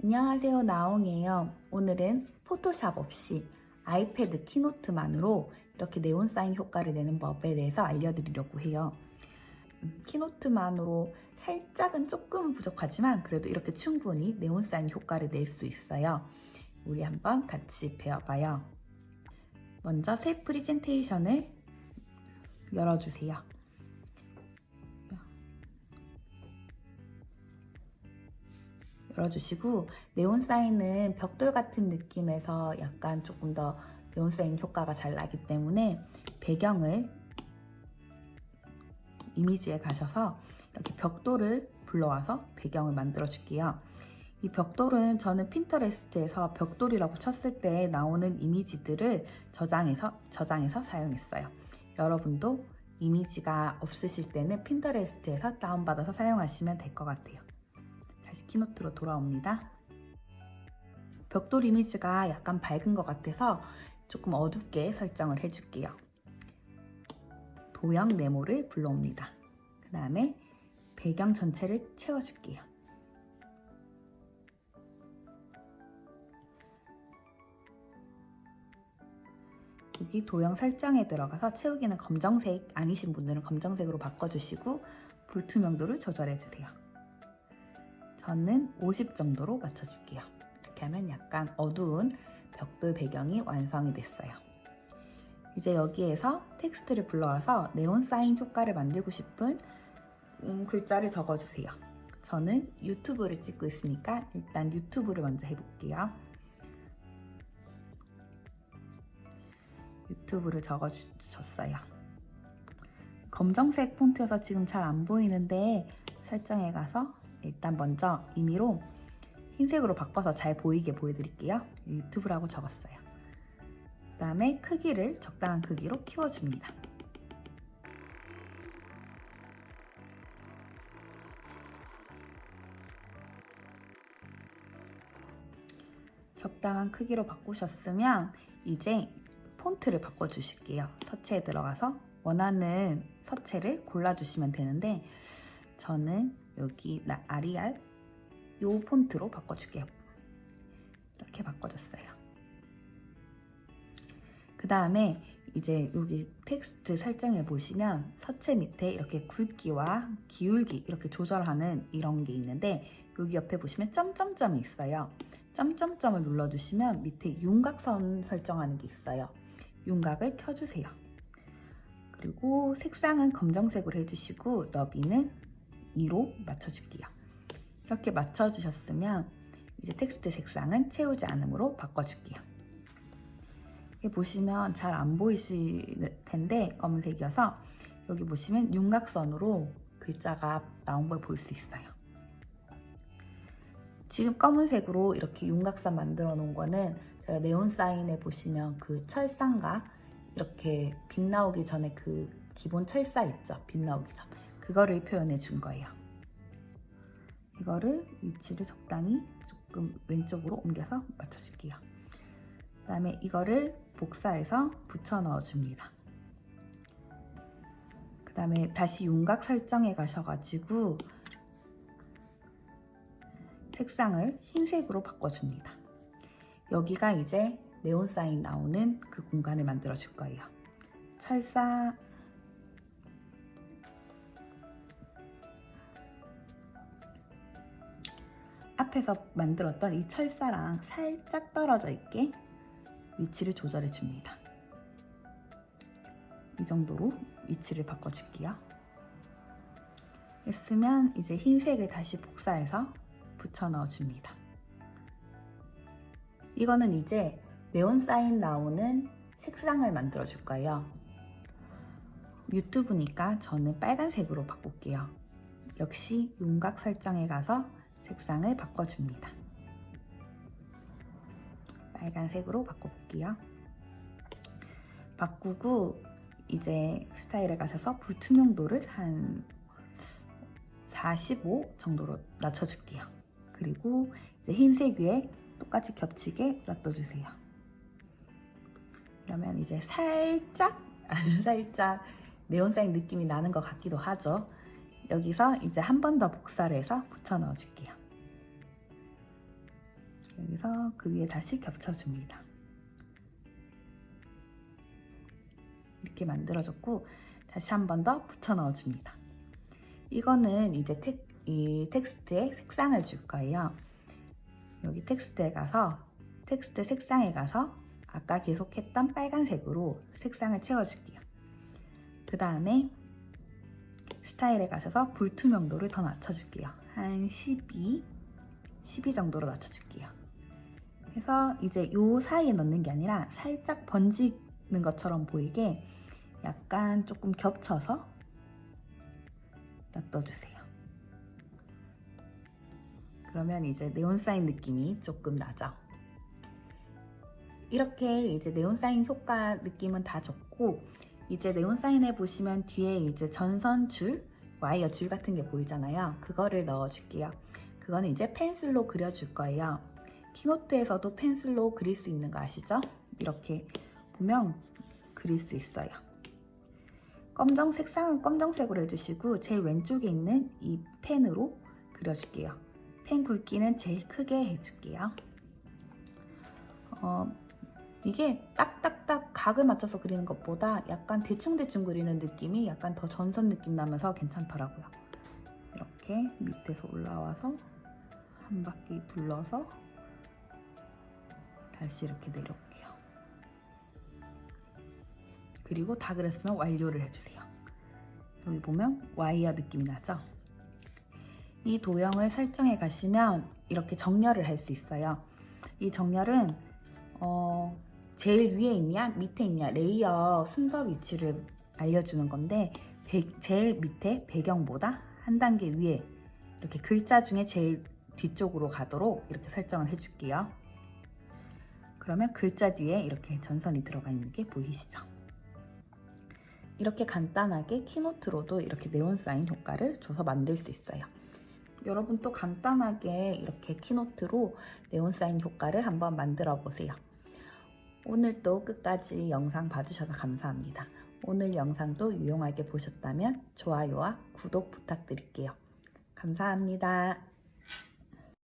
안녕하세요 나옹이에요. 오늘은 포토샵 없이 아이패드 키노트만으로 이렇게 네온 사인 효과를 내는 법에 대해서 알려드리려고 해요. 음, 키노트만으로 살짝은 조금은 부족하지만 그래도 이렇게 충분히 네온 사인 효과를 낼 수 있어요. 우리 한번 같이 배워봐요. 먼저 새 프리젠테이션을 열어주세요 열어주시고 네온 사인은 벽돌 같은 느낌에서 약간 조금 더 네온 사인 효과가 잘 나기 때문에 배경을 이미지에 가셔서 이렇게 벽돌을 불러와서 배경을 만들어 줄게요. 이 벽돌은 저는 핀터레스트에서 벽돌이라고 쳤을 때 나오는 이미지들을 저장해서 저장해서 사용했어요. 여러분도 이미지가 없으실 때는 핀터레스트에서 다운받아서 사용하시면 될 것 같아요. 키노트로 돌아옵니다. 벽돌 이미지가 약간 밝은 것 같아서 조금 어둡게 설정을 해줄게요. 도형 네모를 불러옵니다. 그 다음에 배경 전체를 채워줄게요. 여기 도형 설정에 들어가서 채우기는 검정색 아니신 분들은 검정색으로 바꿔주시고 불투명도를 조절해주세요. 저는 50 정도로 맞춰줄게요. 이렇게 하면 약간 어두운 벽돌 배경이 완성이 됐어요. 이제 여기에서 텍스트를 불러와서 네온 사인 효과를 만들고 싶은 음, 글자를 적어주세요. 저는 유튜브를 찍고 있으니까 일단 유튜브를 먼저 해볼게요. 유튜브를 적어줬어요. 검정색 폰트여서 지금 잘 안 보이는데 설정에 가서 일단 먼저 임의로 흰색으로 바꿔서 잘 보이게 보여드릴게요. 유튜브라고 적었어요. 그 다음에 크기를 적당한 크기로 키워줍니다. 적당한 크기로 바꾸셨으면 이제 폰트를 바꿔주실게요. 서체에 들어가서 원하는 서체를 골라주시면 되는데 저는 여기 나 아리알 요 폰트로 바꿔줄게요. 이렇게 바꿔줬어요. 그 다음에 이제 여기 텍스트 설정해 보시면 서체 밑에 이렇게 굵기와 기울기 이렇게 조절하는 이런 게 있는데 여기 옆에 보시면 점점점이 있어요. 점점점을 눌러주시면 밑에 윤곽선 설정하는 게 있어요. 윤곽을 켜주세요. 그리고 색상은 검정색으로 해주시고 너비는 2로 맞춰줄게요. 이렇게 맞춰주셨으면 이제 텍스트 색상은 채우지 않음으로 바꿔줄게요. 보시면 잘 안 보이실 텐데 검은색이어서 여기 보시면 윤곽선으로 글자가 나온 걸 볼 수 있어요. 지금 검은색으로 이렇게 윤곽선 만들어 놓은 거는 제가 네온 사인에 보시면 그 철사인가 이렇게 빛 나오기 전에 그 기본 철사 있죠? 빛 나오기 전. 그거를 표현해 준 거예요. 이거를 위치를 적당히 조금 왼쪽으로 옮겨서 맞춰줄게요. 그 다음에 이거를 복사해서 붙여 넣어줍니다. 그 다음에 다시 윤곽 설정에 가셔가지고 색상을 흰색으로 바꿔줍니다. 여기가 이제 네온 사인 나오는 그 공간을 만들어 줄 거예요. 철사 앞에서 만들었던 이 철사랑 살짝 떨어져 있게 위치를 조절해 줍니다. 이 정도로 위치를 바꿔줄게요. 했으면 이제 흰색을 다시 복사해서 붙여 넣어줍니다. 이거는 이제 네온 사인 나오는 색상을 만들어 줄 거예요. 유튜브니까 저는 빨간색으로 바꿀게요. 역시 윤곽 설정에 가서 색상을 바꿔줍니다. 빨간색으로 바꿔볼게요. 바꾸고 이제 스타일에 가셔서 불투명도를 한 45 정도로 낮춰줄게요. 그리고 이제 흰색 위에 똑같이 겹치게 놔둬주세요. 그러면 이제 살짝, 아주 살짝 네온사인 느낌이 나는 것 같기도 하죠. 여기서 이제 한 번 더 복사를 해서 붙여 넣어 줄게요. 여기서 그 위에 다시 겹쳐 줍니다. 이렇게 만들어졌고 다시 한 번 더 붙여 넣어 줍니다. 이거는 이제 텍, 이 텍스트에 색상을 줄 거예요. 여기 텍스트에 가서 텍스트 색상에 가서 아까 계속했던 빨간색으로 색상을 채워줄게요. 그 다음에 스타일에 가셔서 불투명도를 더 낮춰줄게요. 한 12, 12 정도로 낮춰줄게요. 그래서 이제 요 사이에 넣는 게 아니라 살짝 번지는 것처럼 보이게 약간 조금 겹쳐서 놔둬주세요. 그러면 이제 네온사인 느낌이 조금 나죠. 이렇게 이제 네온사인 효과 느낌은 다 좋고 이제 네온 사인에 보시면 뒤에 이제 전선 줄, 와이어 줄 같은 게 보이잖아요. 그거를 넣어줄게요. 그거는 이제 펜슬로 그려줄 거예요. 키노트에서도 펜슬로 그릴 수 있는 거 아시죠? 이렇게 보면 그릴 수 있어요. 검정 색상은 검정색으로 해주시고 제일 왼쪽에 있는 이 펜으로 그려줄게요. 펜 굵기는 제일 크게 해줄게요. 어, 이게 딱딱딱 각을 맞춰서 그리는 것보다 약간 대충대충 그리는 느낌이 약간 더 전선 느낌 나면서 괜찮더라고요. 이렇게 밑에서 올라와서 한 바퀴 불러서 다시 이렇게 내려올게요. 그리고 다 그렸으면 완료를 해주세요. 여기 보면 와이어 느낌이 나죠? 이 도형을 설정해 가시면 이렇게 정렬을 할 수 있어요. 이 정렬은 어, 제일 위에 있냐 밑에 있냐 레이어 순서 위치를 알려주는 건데 배- 제일 밑에 배경보다 한 단계 위에 이렇게 글자 중에 제일 뒤쪽으로 가도록 이렇게 설정을 해줄게요. 그러면 글자 뒤에 이렇게 전선이 들어가 있는 게 보이시죠? 이렇게 간단하게 키노트로도 이렇게 네온 사인 효과를 줘서 만들 수 있어요. 여러분 또 간단하게 이렇게 키노트로 네온 사인 효과를 한번 만들어 보세요. 오늘도 끝까지 영상 봐주셔서 감사합니다. 오늘 영상도 유용하게 보셨다면 좋아요와 구독 부탁드릴게요. 감사합니다.